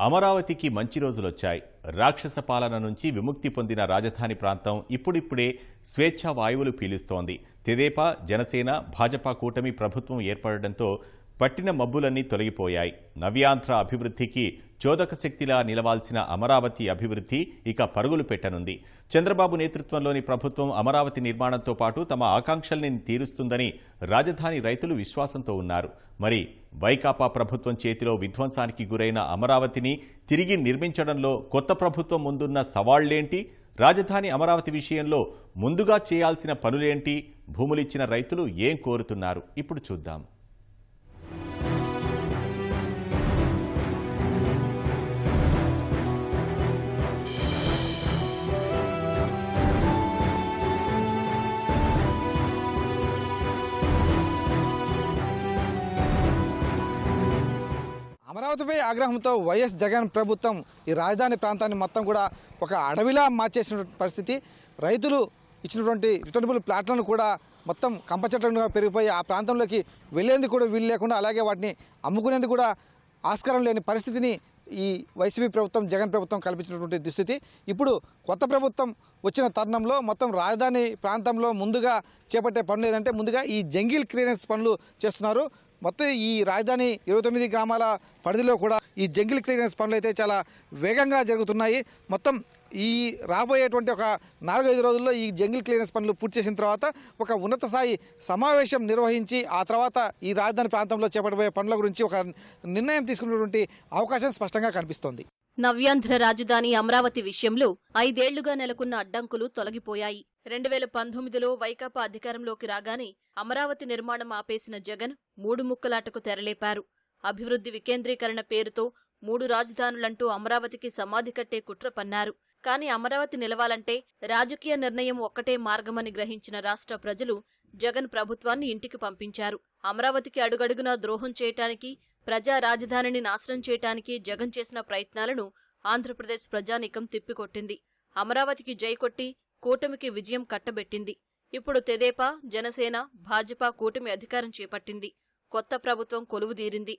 అమరావతికి మంచి రోజులొచ్చాయి. రాక్షస పాలన నుంచి విముక్తి పొందిన రాజధాని ప్రాంతం ఇప్పుడిప్పుడే స్వేచ్ఛా వాయువులు పీలుస్తోంది. తెదేపా జనసేన భాజపా కూటమి ప్రభుత్వం ఏర్పడడంతో పట్టిన మబ్బులన్నీ తొలగిపోయాయి. నవ్యాంధ్ర అభివృద్ధికి చోదక శక్తిలా నిలవాల్సిన అమరావతి అభివృద్ధి ఇక పరుగులు పెట్టనుంది. చంద్రబాబు నేతృత్వంలోని ప్రభుత్వం అమరావతి నిర్మాణంతో పాటు తమ ఆకాంక్షల్ని తీరుస్తుందని రాజధాని రైతులు విశ్వాసంతో ఉన్నారు. మరి వైకాపా ప్రభుత్వం చేతిలో విధ్వంసానికి గురైన అమరావతిని తిరిగి నిర్మించడంలో కొత్త ప్రభుత్వం ముందున్న సవాళ్ళేంటి? రాజధాని అమరావతి విషయంలో ముందుగా చేయాల్సిన పనులేంటి? భూములిచ్చిన రైతులు ఏం కోరుతున్నారు? ఇప్పుడు చూద్దాం. అమరావతిపై ఆగ్రహంతో వైఎస్ జగన్ ప్రభుత్వం ఈ రాజధాని ప్రాంతాన్ని మొత్తం కూడా ఒక అడవిలా మార్చేసిన పరిస్థితి. రైతులు ఇచ్చినటువంటి రిటర్నబుల్ ప్లాట్లను కూడా మొత్తం కంపచెట్లుగా పెరిగిపోయి ఆ ప్రాంతంలోకి వెళ్ళేందుకు కూడా వీలు లేకుండా అలాగే వాటిని అమ్ముకునేందుకు కూడా ఆస్కారం లేని పరిస్థితిని ఈ వైసీపీ ప్రభుత్వం జగన్ ప్రభుత్వం కల్పించినటువంటి దుస్థితి. ఇప్పుడు కొత్త ప్రభుత్వం వచ్చిన తరుణంలో మొత్తం రాజధాని ప్రాంతంలో ముందుగా చేపట్టే పనులు ఏదంటే ముందుగా ఈ జంగిల్ క్లియరెన్స్ పనులు చేస్తున్నారు. మొత్తం ఈ రాజధాని ఇరవై తొమ్మిది గ్రామాల పరిధిలో కూడా ఈ జంగిల్ క్లియరెన్స్ పనులు అయితే చాలా వేగంగా జరుగుతున్నాయి. మొత్తం ఈ రాబోయేటువంటి ఒక నాలుగైదు రోజుల్లో ఈ జంగిల్ క్లియరెన్స్ పనులు పూర్తి చేసిన తర్వాత ఒక ఉన్నత స్థాయి సమావేశం నిర్వహించి ఆ తర్వాత ఈ రాజధాని ప్రాంతంలో చేపట్టబోయే పనుల గురించి ఒక నిర్ణయం తీసుకున్నటువంటి అవకాశం స్పష్టంగా కనిపిస్తోంది. నవ్యాంధ్ర రాజధాని అమరావతి విషయంలో ఐదేళ్ళుగా నెలకొన్న అడ్డంకులు తొలగిపోయాయి. రెండు వేల పంతొమ్మిదిలో వైకాపా అధికారంలోకి రాగానే అమరావతి నిర్మాణం ఆపేసిన జగన్ మూడు ముక్కలాటకు తెరలేపారు. అభివృద్ధి వికేంద్రీకరణ పేరుతో మూడు రాజధానులంటూ అమరావతికి సమాధి కట్టే కుట్ర పన్నారు. కానీ అమరావతి నిలవాలంటే రాజకీయ నిర్ణయం ఒక్కటే మార్గమని గ్రహించిన రాష్ట్ర ప్రజలు జగన్ ప్రభుత్వాన్ని ఇంటికి పంపించారు. అమరావతికి అడుగడుగునా ద్రోహం చేయటానికి ప్రజా రాజధానిని నాశనం చేయటానికి జగన్ చేసిన ప్రయత్నాలను ఆంధ్రప్రదేశ్ ప్రజానీకం తిప్పికొట్టింది. అమరావతికి జై కొట్టి కూటమికి విజయం కట్టబెట్టింది. ఇప్పుడు తెదేపా జనసేన భాజపా కూటమి అధికారం చేపట్టింది. కొత్త ప్రభుత్వం కొలువుదీరింది.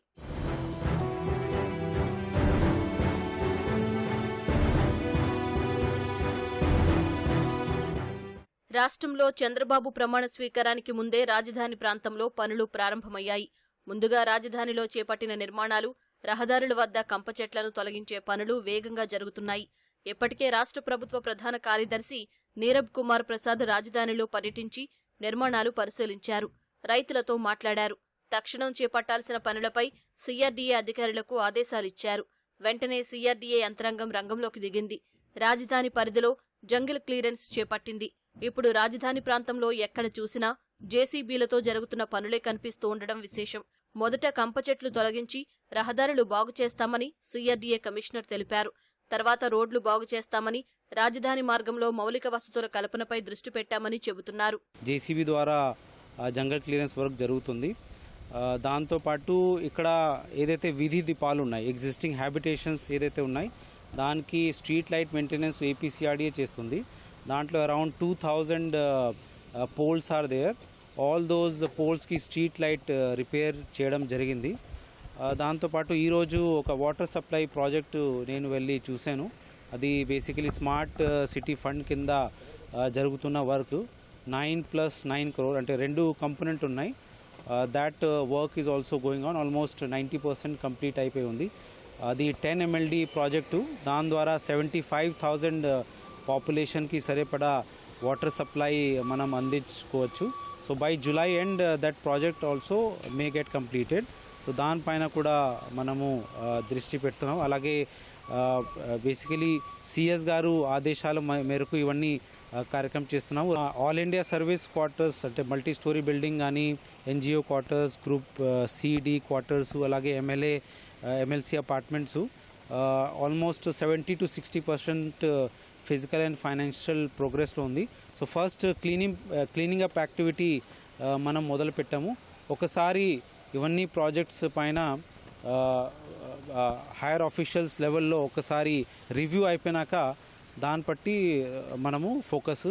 రాష్ట్రంలో చంద్రబాబు ప్రమాణ స్వీకారానికి ముందే రాజధాని ప్రాంతంలో పనులు ప్రారంభమయ్యాయి. ముందుగా రాజధానిలో చేపట్టిన నిర్మాణాలు రహదారుల వద్ద కంప చెట్లను తొలగించే పనులు వేగంగా జరుగుతున్నాయి. ఇప్పటికే రాష్ట్ర ప్రభుత్వ ప్రధాన కార్యదర్శి నీరబ్ కుమార్ ప్రసాద్ రాజధానిలో పర్యటించి నిర్మాణాలు పరిశీలించారు. రైతులతో మాట్లాడారు. తక్షణం చేపట్టాల్సిన పనులపై సీఆర్డీఏ అధికారులకు ఆదేశాలిచ్చారు. వెంటనే సీఆర్డీఏ యంత్రాంగం రంగంలోకి దిగింది. రాజధాని పరిధిలో జంగిల్ క్లియరెన్స్ చేపట్టింది. ఇప్పుడు రాజధాని ప్రాంతంలో ఎక్కడ చూసినా జేసీబీలతో జరుగుతున్న పనులే కనిపిస్తూ ఉండడం విశేషం. మొదట కంప చెట్లు తొలగించి రహదారులు బాగు చేస్తామని సీఆర్డీఏ కమిషనర్ తెలిపారు. తర్వాత రోడ్లు బాగు చేస్తామని రాజధాని మార్గంలో మౌలిక వసతుల కల్పనపై దృష్టి పెట్టామని చెబుతున్నారు. జేసీబీ ద్వారా జంగల్ క్లియరెన్స్ వర్క్ జరుగుతుంది. దాంతోపాటు ఇక్కడ ఏదైతే వీధి దీపాలు ఉన్నాయి ఎగ్జిస్టింగ్ హ్యాబిటేషన్స్ ఏదైతే ఉన్నాయి దానికి స్ట్రీట్ లైట్ మెయింటెనెన్స్ ఏపీసీఆర్డీఏ చేస్తుంది. దాంట్లో around two thousand poles are there all those పోల్స్కి street light repair చేయడం జరిగింది. దాంతోపాటు ఈరోజు ఒక వాటర్ సప్లై ప్రాజెక్టు నేను వెళ్ళి చూశాను. అది బేసికలీ స్మార్ట్ సిటీ ఫండ్ కింద జరుగుతున్న work nine plus nine crore అంటే రెండు కంపోనెంట్ ఉన్నాయి. That work is also going on almost ninety percent complete అయిపోయి ఉంది. అది టెన్ ఎంఎల్డి ప్రాజెక్టు దాని ద్వారా సెవెంటీ ఫైవ్ థౌజండ్ పాపులేషన్కి సరిపడా వాటర్ సప్లై మనం అందించుకోవచ్చు. So by July end that project also may get completed so దానిపైన కూడా మనము దృష్టి పెడుతున్నాం. అలాగే బేసికలీ సిఎస్ గారు ఆదేశాల మేరకు ఇవన్నీ కార్యక్రమం చేస్తున్నాము. ఆల్ ఇండియా సర్వీస్ క్వార్టర్స్ అంటే మల్టీ స్టోరీ బిల్డింగ్ కానీ NGO quarters group CD quarters అలాగే MLA MLC apartments almost seventy to sixty percent physical and financial ప్రోగ్రెస్లో ఉంది. So first cleaning cleaning up activity మనం మొదలుపెట్టాము. ఒకసారి ఇవన్నీ ప్రాజెక్ట్స్ పైన హైయర్ ఆఫీషియల్స్ లెవెల్లో ఒకసారి రివ్యూ అయిపోయినాక దాన్ని బట్టి మనము ఫోకస్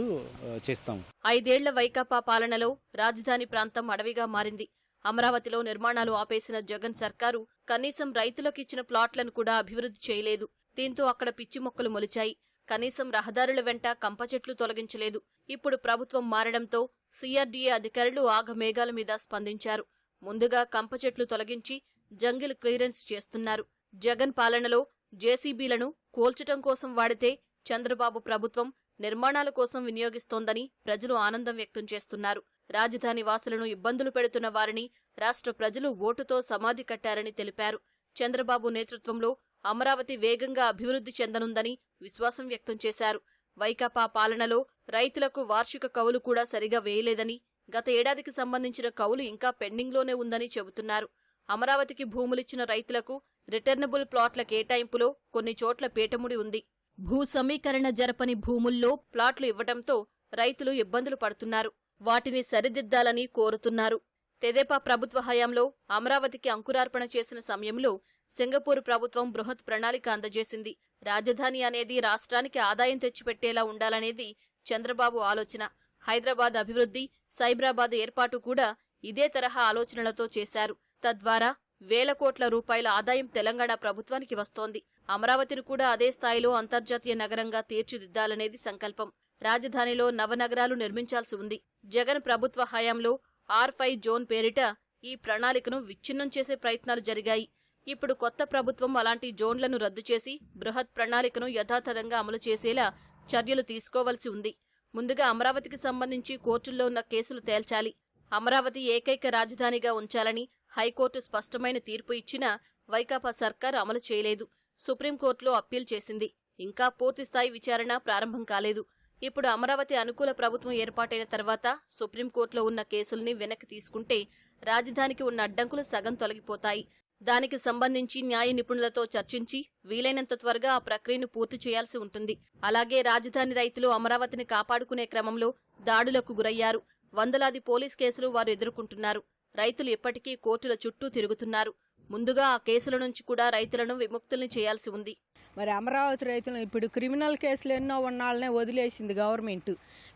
చేస్తాము. ఐదేళ్ళ వైకాపా పాలనలో రాజధాని ప్రాంతం అడవిగా మారింది. అమరావతిలో నిర్మాణాలు ఆపేసిన జగన్ సర్కారు కనీసం రైతులకు ఇచ్చిన ప్లాట్లను కూడా అభివృద్ధి చేయలేదు. దీంతో అక్కడ పిచ్చి మొక్కలు మొలిచాయి. కనీసం రహదారుల వెంట కంప చెట్లు తొలగించలేదు. ఇప్పుడు ప్రభుత్వం మారడంతో సీఆర్డీఏ అధికారులు ఆగమేఘాల మీద స్పందించారు. ముందుగా కంప చెట్లు తొలగించి జంగిల్ క్లియరెన్స్ చేస్తున్నారు. జగన్ పాలనలో జేసీబీలను కోల్చటం కోసం వాడితే చంద్రబాబు ప్రభుత్వం నిర్మాణాల కోసం వినియోగిస్తోందని ప్రజలు ఆనందం వ్యక్తం చేస్తున్నారు. రాజధాని వాసులను ఇబ్బందులు పెడుతున్న వారిని రాష్ట్ర ప్రజలు ఓటుతో సమాధి కట్టారని తెలిపారు. చంద్రబాబు నేతృత్వంలో అమరావతి వేగంగా అభివృద్ధి చెందనుందని విశ్వాసం వ్యక్తం చేశారు. వైకాపా పాలనలో రైతులకు వార్షిక కవులు కూడా సరిగా వేయలేదని గత ఏడాదికి సంబంధించిన కవులు ఇంకా పెండింగ్లోనే ఉందని చెబుతున్నారు. అమరావతికి భూములిచ్చిన రైతులకు రిటర్నబుల్ ప్లాట్ల కేటాయింపులో కొన్ని చోట్ల పీటముడి ఉంది. భూ సమీకరణ జరపని భూముల్లో ప్లాట్లు ఇవ్వడంతో రైతులు ఇబ్బందులు పడుతున్నారు. వాటిని సరిదిద్దాలని కోరుతున్నారు. తెదేపా ప్రభుత్వ హయాంలో అమరావతికి అంకురార్పణ చేసిన సమయంలో సింగపూర్ ప్రభుత్వం బృహత్ ప్రణాళిక అందజేసింది. రాజధాని అనేది రాష్ట్రానికి ఆదాయం తెచ్చిపెట్టేలా ఉండాలనేది చంద్రబాబు ఆలోచన. హైదరాబాద్ అభివృద్ధి సైబరాబాద్ ఏర్పాటు కూడా ఇదే తరహా ఆలోచనలతో చేశారు. తద్వారా వేల కోట్ల రూపాయల ఆదాయం తెలంగాణ ప్రభుత్వానికి వస్తోంది. అమరావతిని కూడా అదే స్థాయిలో అంతర్జాతీయ నగరంగా తీర్చిదిద్దాలనేది సంకల్పం. రాజధానిలో నవనగరాలు నిర్మించాల్సి ఉంది. జగన్ ప్రభుత్వ హయాంలో ఆర్ ఫైవ్ జోన్ పేరిట ఈ ప్రణాళికను విచ్ఛిన్నం చేసే ప్రయత్నాలు జరిగాయి. ఇప్పుడు కొత్త ప్రభుత్వం అలాంటి జోన్లను రద్దు చేసి బృహత్ ప్రణాళికను యథాతథంగా అమలు చేసేలా చర్యలు తీసుకోవాల్సి ఉంది. ముందుగా అమరావతికి సంబంధించి కోర్టుల్లో ఉన్న కేసులు తేల్చాలి. అమరావతి ఏకైక రాజధానిగా ఉంచాలని హైకోర్టు స్పష్టమైన తీర్పు ఇచ్చినా వైకాపా సర్కార్ అమలు చేయలేదు. సుప్రీంకోర్టులో అప్పీల్ చేసింది. ఇంకా పూర్తిస్థాయి విచారణ ప్రారంభం కాలేదు. ఇప్పుడు అమరావతి అనుకూల ప్రభుత్వం ఏర్పాటైన తర్వాత సుప్రీంకోర్టులో ఉన్న కేసుల్ని వెనక్కి తీసుకుంటే రాజధానికి ఉన్న అడ్డంకులు సగం తొలగిపోతాయి. దానికి సంబంధించి న్యాయ నిపుణులతో చర్చించి వీలైనంత త్వరగా ఆ ప్రక్రియను పూర్తి చేయాల్సి ఉంటుంది. అలాగే రాజధాని రైతులు అమరావతిని కాపాడుకునే క్రమంలో దాడులకు గురయ్యారు. వందలాది పోలీస్ కేసులు వారు ఎదుర్కొంటున్నారు. రైతులు ఇప్పటికీ కోర్టుల చుట్టూ తిరుగుతున్నారు. ముందుగా ఆ కేసుల నుంచి కూడా రైతులను విముక్తుల్ని చేయాల్సి ఉంది. మరి అమరావతి రైతులు ఇప్పుడు క్రిమినల్ కేసులు ఎన్నో ఉన్నాళ్ళనే వదిలేసింది గవర్నమెంట్.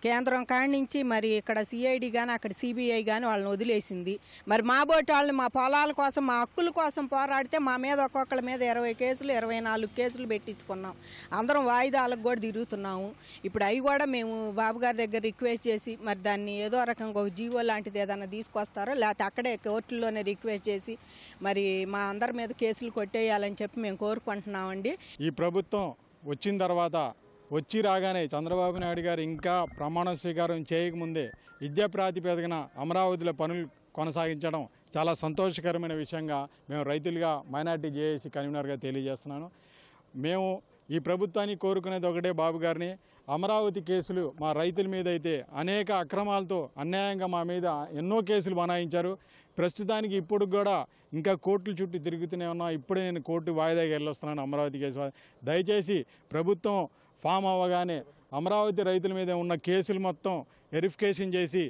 కేంద్రం కాడి నుంచి మరి ఇక్కడ సిఐడి కానీ అక్కడ సిబిఐ కానీ వాళ్ళని వదిలేసింది. మరి మా బోటి వాళ్ళని మా పొలాల కోసం మా హక్కుల కోసం పోరాడితే మా మీద ఒక్కొక్కళ్ళ మీద ఇరవై కేసులు ఇరవై నాలుగు కేసులు పెట్టించుకున్నాం. అందరం వాయిదాలకు కూడా తిరుగుతున్నాము. ఇప్పుడు అవి కూడా మేము బాబు గారి దగ్గర రిక్వెస్ట్ చేసి మరి దాన్ని ఏదో రకంగా ఒక జీవో లాంటిది ఏదైనా తీసుకొస్తారో లేకపోతే అక్కడే కోర్టుల్లోనే రిక్వెస్ట్ చేసి మరి మా అందరి మీద కేసులు కొట్టేయాలని చెప్పి మేము కోరుకుంటున్నామండి. ఈ ప్రభుత్వం వచ్చిన తర్వాత వచ్చి రాగానే చంద్రబాబు నాయుడు గారు ఇంకా ప్రమాణ స్వీకారం చేయకముందే విద్యా ప్రాతిపదికన అమరావతిలో పనులు కొనసాగించడం చాలా సంతోషకరమైన విషయంగా మేము రైతులుగా మైనార్టీ జేఏసీ కన్వీనర్గా తెలియజేస్తున్నాను. మేము ఈ ప్రభుత్వాన్ని కోరుకునేది ఒకటే బాబు గారిని అమరావతి కేసులు మా రైతుల మీద అయితే అనేక అక్రమాలతో అన్యాయంగా మా మీద ఎన్నో కేసులు బనాయించారు. ప్రస్తుతానికి ఇప్పుడు కూడా ఇంకా కోర్టుల చుట్టూ తిరుగుతూనే ఉన్నా. ఇప్పుడే నేను కోర్టు వాయిదాకి వెళ్ళొస్తున్నాను అమరావతి కేసు దయచేసి ప్రభుత్వం ఫామ్ అవ్వగానే అమరావతి రైతుల మీద ఉన్న కేసులు మొత్తం వెరిఫికేషన్ చేసి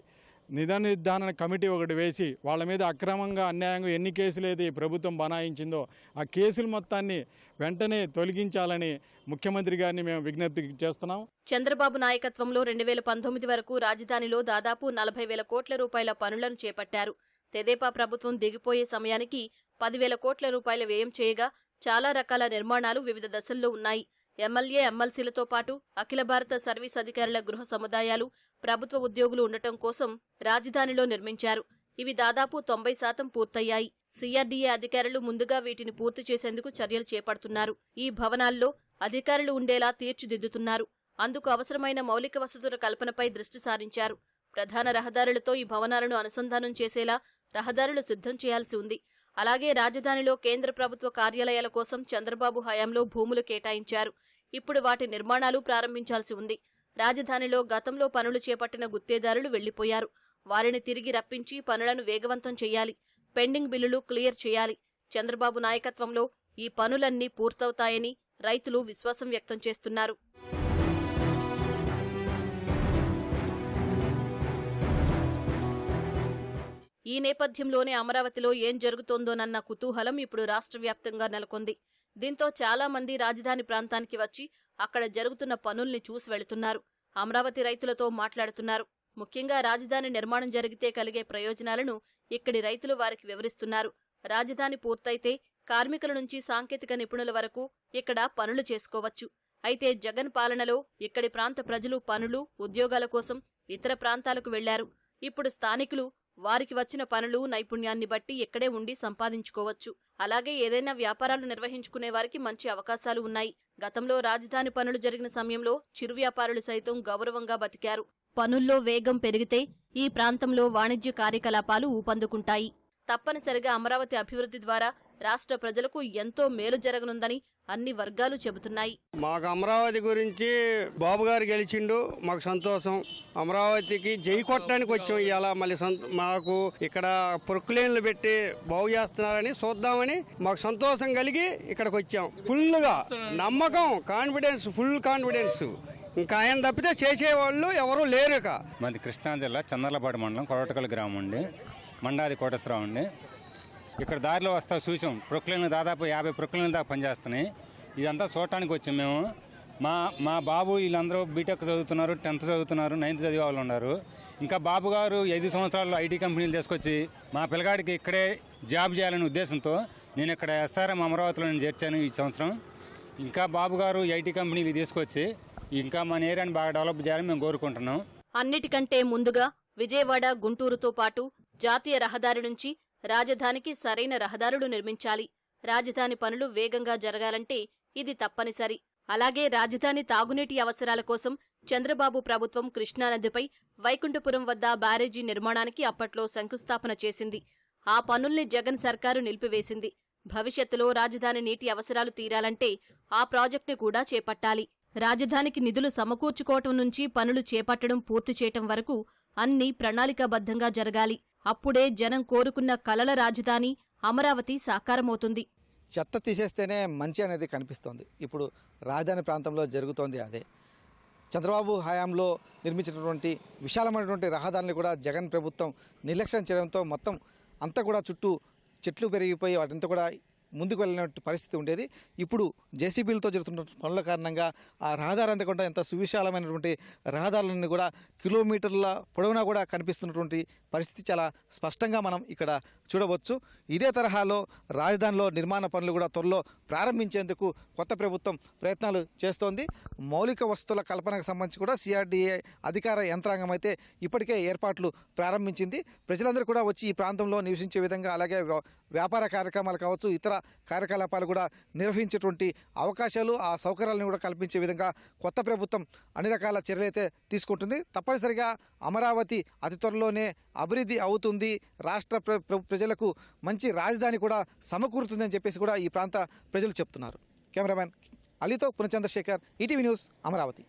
నిధా నిర్ధారణ కమిటీ ఒకటి వేసి వాళ్ళ మీద అక్రమంగా అన్యాయంగా ఎన్ని కేసులు అయితే ఈ ప్రభుత్వం బనాయించిందో ఆ కేసులు మొత్తాన్ని వెంటనే తొలగించాలని ముఖ్యమంత్రి గారిని మేము విజ్ఞప్తి చేస్తున్నాం. చంద్రబాబు నాయకత్వంలో రెండు వేల పంతొమ్మిది వరకు రాజధానిలో దాదాపు నలభై వేల కోట్ల రూపాయల పనులను చేపట్టారు. తెదేపా ప్రభుత్వం దిగిపోయే సమయానికి పదివేల కోట్ల రూపాయల వ్యయం చేయగా చాలా రకాల నిర్మాణాలు వివిధ దశల్లో ఉన్నాయి. ఎమ్మెల్యే ఎమ్మెల్సీలతో పాటు అఖిల భారత సర్వీస్ అధికారుల గృహ సముదాయాలు ప్రభుత్వ ఉద్యోగులు ఉండటం కోసం రాజధానిలో నిర్మించారు. ఇవి దాదాపు తొంభై శాతం పూర్తయ్యాయి. సిఆర్డీఏ అధికారులు ముందుగా వీటిని పూర్తి చేసేందుకు చర్యలు చేపడుతున్నారు. ఈ భవనాల్లో అధికారులు ఉండేలా తీర్చిదిద్దుతున్నారు. అందుకు అవసరమైన మౌలిక వసతుల కల్పనపై దృష్టి సారించారు. ప్రధాన రహదారులతో ఈ భవనాలను అనుసంధానం చేసేలా రహదారులు సిద్ధం చేయాల్సి ఉంది. అలాగే రాజధానిలో కేంద్ర ప్రభుత్వ కార్యాలయాల కోసం చంద్రబాబు హయాంలో భూములు కేటాయించారు. ఇప్పుడు వాటి నిర్మాణాలు ప్రారంభించాల్సి ఉంది. రాజధానిలో గతంలో పనులు చేపట్టిన గుత్తేదారులు వెళ్ళిపోయారు. వారిని తిరిగి రప్పించి పనులను వేగవంతం చేయాలి. పెండింగ్ బిల్లులు క్లియర్ చేయాలి. చంద్రబాబు నాయకత్వంలో ఈ పనులన్నీ పూర్తవుతాయని రైతులు విశ్వాసం వ్యక్తం చేస్తున్నారు. ఈ నేపథ్యంలోనే అమరావతిలో ఏం జరుగుతోందోనన్న కుతూహలం ఇప్పుడు రాష్ట్ర వ్యాప్తంగా నెలకొంది. దీంతో చాలా మంది రాజధాని ప్రాంతానికి వచ్చి అక్కడ జరుగుతున్న పనుల్ని చూసి వెళుతున్నారు. అమరావతి రైతులతో మాట్లాడుతున్నారు. ముఖ్యంగా రాజధాని నిర్మాణం జరిగితే కలిగే ప్రయోజనాలను ఇక్కడి రైతులు వారికి వివరిస్తున్నారు. రాజధాని పూర్తయితే కార్మికుల నుంచి సాంకేతిక నిపుణుల వరకు ఇక్కడ పనులు చేసుకోవచ్చు. అయితే జగన్ పాలనలో ఇక్కడి ప్రాంత ప్రజలు పనులు ఉద్యోగాల కోసం ఇతర ప్రాంతాలకు వెళ్ళారు. ఇప్పుడు స్థానికులు వారికి వచ్చిన పనులు నైపుణ్యాన్ని బట్టి ఇక్కడే ఉండి సంపాదించుకోవచ్చు. అలాగే ఏదైనా వ్యాపారాలు నిర్వహించుకునే వారికి మంచి అవకాశాలు ఉన్నాయి. గతంలో రాజధాని పనులు జరిగిన సమయంలో చిరు వ్యాపారులు సైతం గౌరవంగా బతికారు. పనుల్లో వేగం పెరిగితే ఈ ప్రాంతంలో వాణిజ్య కార్యకలాపాలు ఊపందుకుంటాయి. తప్పనిసరిగా అమరావతి అభివృద్ధి ద్వారా రాష్ట్ర ప్రజలకు ఎంతో మేలు జరగనుందని అన్ని వర్గాలు చెబుతున్నాయి. మాకు అమరావతి గురించి బాబు గారు గెలిచిండు మాకు సంతోషం. అమరావతికి జై కొట్టడానికి వచ్చాం ఇవాళ. మళ్ళీ సంత మాకు ఇక్కడ ప్రొక్లేన్లు పెట్టి బాగు చేస్తున్నారని చూద్దామని మాకు సంతోషం కలిగి ఇక్కడికి వచ్చాం. ఫుల్గా నమ్మకం కాన్ఫిడెన్స్ ఫుల్ కాన్ఫిడెన్స్. ఇంకా ఆయన తప్పితే చేసేవాళ్ళు ఎవరు లేరు ఇక. మాది కృష్ణా జిల్లా చందర్లపాడు మండలం కొరటకల్ గ్రామం అండి. మండాది కోటేశ్వరరావు అండి. ఇక్కడ దారిలో వస్తా చూసాం. ప్రొక్లైన్ దాదాపు యాభై ప్రొక్లైన్ దాకా పనిచేస్తున్నాయి. ఇదంతా చూడటానికి వచ్చాం మేము. మా మా బాబు వీళ్ళందరూ బీటెక్ చదువుతున్నారు టెన్త్ చదువుతున్నారు నైన్త్ చదివే వాళ్ళు ఉన్నారు. ఇంకా బాబు గారు ఐదు సంవత్సరాల్లో ఐటీ కంపెనీలు తీసుకొచ్చి మా పిల్లగాడికి ఇక్కడే జాబ్ చేయాలనే ఉద్దేశంతో నేను ఇక్కడ ఎస్ఆర్ఎం అమరావతిలో నేను చేర్చాను ఈ సంవత్సరం. ఇంకా బాబు గారు ఐటీ కంపెనీలు తీసుకొచ్చి ఇంకా మన ఏరియాని బాగా డెవలప్ చేయాలని మేము కోరుకుంటున్నాం. అన్నిటికంటే ముందుగా విజయవాడ గుంటూరుతో పాటు జాతీయ రహదారి నుంచి రాజధానికి సరైన రహదారులు నిర్మించాలి. రాజధాని పనులు వేగంగా జరగాలంటే ఇది తప్పనిసరి. అలాగే రాజధాని తాగునీటి అవసరాల కోసం చంద్రబాబు ప్రభుత్వం కృష్ణానదిపై వైకుంఠపురం వద్ద బ్యారేజీ నిర్మాణానికి అప్పట్లో శంకుస్థాపన చేసింది. ఆ పనుల్ని జగన్ సర్కారు నిలిపివేసింది. భవిష్యత్తులో రాజధాని నీటి అవసరాలు తీరాలంటే ఆ ప్రాజెక్టుని కూడా చేపట్టాలి. రాజధానికి నిధులు సమకూర్చుకోవటం నుంచి పనులు చేపట్టడం పూర్తి చేయటం వరకు అన్నీ ప్రణాళికాబద్ధంగా జరగాలి. అప్పుడే జనం కోరుకున్న కలల రాజధాని అమరావతి సాకారమవుతుంది. చెత్త తీసేస్తేనే మంచి అనేది కనిపిస్తోంది. ఇప్పుడు రాజధాని ప్రాంతంలో జరుగుతోంది అదే. చంద్రబాబు హయాంలో నిర్మించినటువంటి విశాలమైనటువంటి రహదారిని కూడా జగన్ ప్రభుత్వం నిర్లక్ష్యం చేయడంతో మొత్తం అంతా కూడా చుట్టూ చెట్లు పెరిగిపోయి వాటింతా కూడా ముందుకు వెళ్ళినట్టు పరిస్థితి ఉండేది. ఇప్పుడు జేసీబీలతో జరుగుతున్న పనుల కారణంగా ఆ రహదారి అందకుండా ఎంత సువిశాలమైనటువంటి రహదారులన్నీ కూడా కిలోమీటర్ల పొడవునా కూడా కనిపిస్తున్నటువంటి పరిస్థితి చాలా స్పష్టంగా మనం ఇక్కడ చూడవచ్చు. ఇదే తరహాలో రాజధానిలో నిర్మాణ పనులు కూడా త్వరలో ప్రారంభించేందుకు కొత్త ప్రభుత్వం ప్రయత్నాలు చేస్తోంది. మౌలిక వస్తువుల కల్పనకు సంబంధించి కూడా సిఆర్డీఏ అధికార యంత్రాంగం అయితే ఇప్పటికే ఏర్పాట్లు ప్రారంభించింది. ప్రజలందరూ కూడా వచ్చి ఈ ప్రాంతంలో నివసించే విధంగా అలాగే వ్యాపార కార్యక్రమాలు కావచ్చు ఇతర కార్యకలాపాలు కూడా నిర్వహించేటువంటి అవకాశాలు ఆ సౌకర్యాలను కూడా కల్పించే విధంగా కొత్త ప్రభుత్వం అన్ని రకాల చర్యలు అయితే తీసుకుంటుంది. తప్పనిసరిగా అమరావతి అతి త్వరలోనే అభివృద్ధి అవుతుంది. రాష్ట్ర ప్రజలకు మంచి రాజధాని కూడా సమకూరుతుందని చెప్పేసి కూడా ఈ ప్రాంత ప్రజలు చెప్తున్నారు. కెమెరామ్యాన్ అలీతో పునచంద్రశేఖర్ ఈటీవీ న్యూస్ అమరావతి.